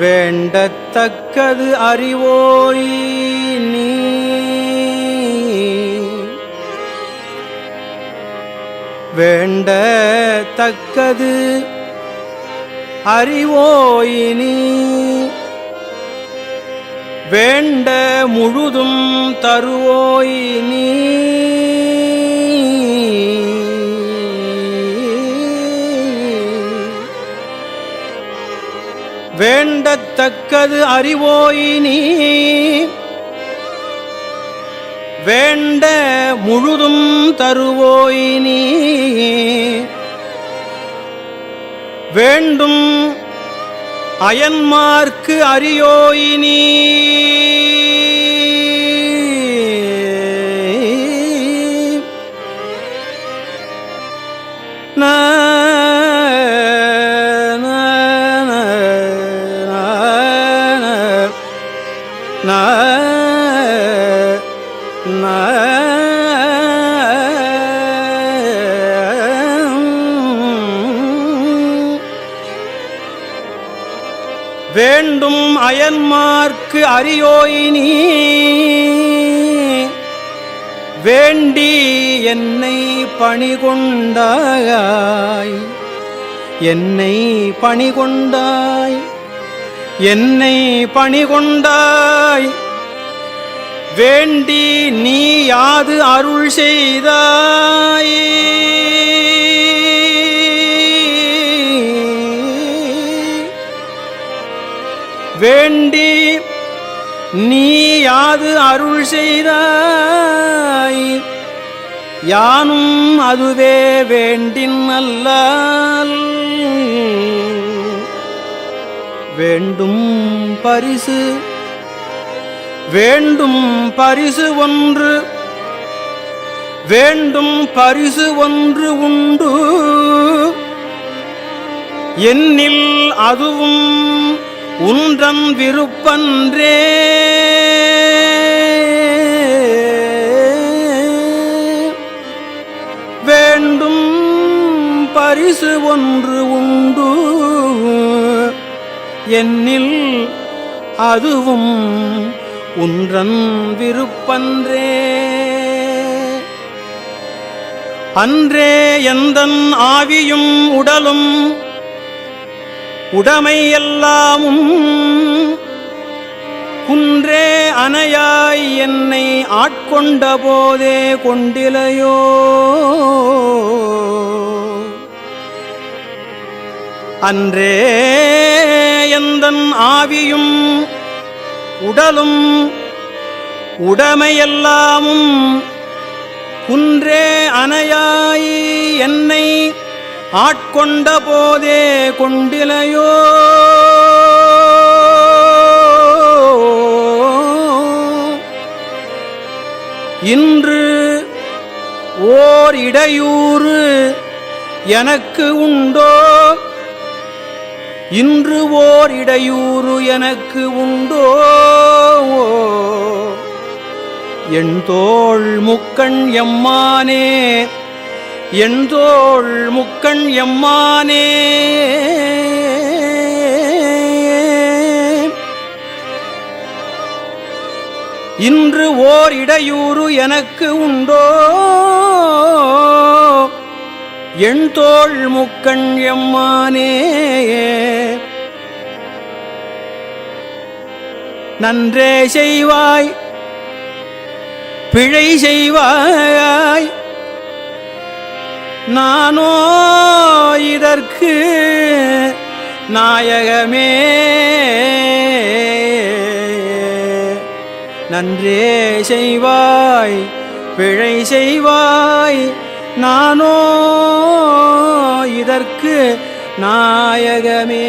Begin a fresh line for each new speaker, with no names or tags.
வேண்டத்தக்கது அறிவோய் நீ. வேண்டத்தக்கது அறிவோய் நீ. வேண்ட முழுதும் தருவோய் நீ. வேண்டத்தக்கது அறிவோய் நீ. வேண்ட முழுதும் தருவோய் நீ. வேண்டும் அயன்மார்க்கு அறியோய் நீ. வேண்டும் அயன்மார்க்கு அறியோய் நீ. வேண்டி என்னை பணிகொண்டாய். என்னை பணிகொண்டாய். என்னை பணிகொண்டாய். வேண்டி நீ யாது அருள் செய்தாயே. வேண்டி நீ யாது அருள் செய்தாய்? யானும் அதுவே வேண்டின் அல்லால். வேண்டும் பரிசு வேண்டும் பரிசு ஒன்று வேண்டும் பரிசு ஒன்று உண்டு. என்னில் அதுவும் உன்றம் விருப்பன்றே. வேண்டும் பரிசு ஒன்று உண்டு. என்னில் அதுவும் உன்றன் விருப்பன்றே. அன்றே எந்தன் ஆவியும் உடலும் உடைமை எல்லாமும் குன்றே அணையாய் என்னை ஆட்கொண்ட போதே கொண்டிலையோ. அன்றே எந்தன் ஆவியும் உடலும் உடமையெல்லாமும் குன்றே அணையாய் என்னை ஆட்கொண்ட போதே கொண்டிலையோ. இன்று ஓர் இடையூறு எனக்கு உண்டோ? இன்று ஓர் இடையூறு எனக்கு உண்டோ? என் தோள் முக்கண் எம்மானே என் தோள் முக்கண் எம்மானே. இன்று ஓர் இடையூறு எனக்கு உண்டோ? என் தோள் முக்கண் எம்மானே. நன்றே செய்வாய் பிழை செய்வாய். நானோ இதற்கு நாயகமே? நன்றே செய்வாய் பிழை செய்வாய் நானோ இதற்கு நாயகமே?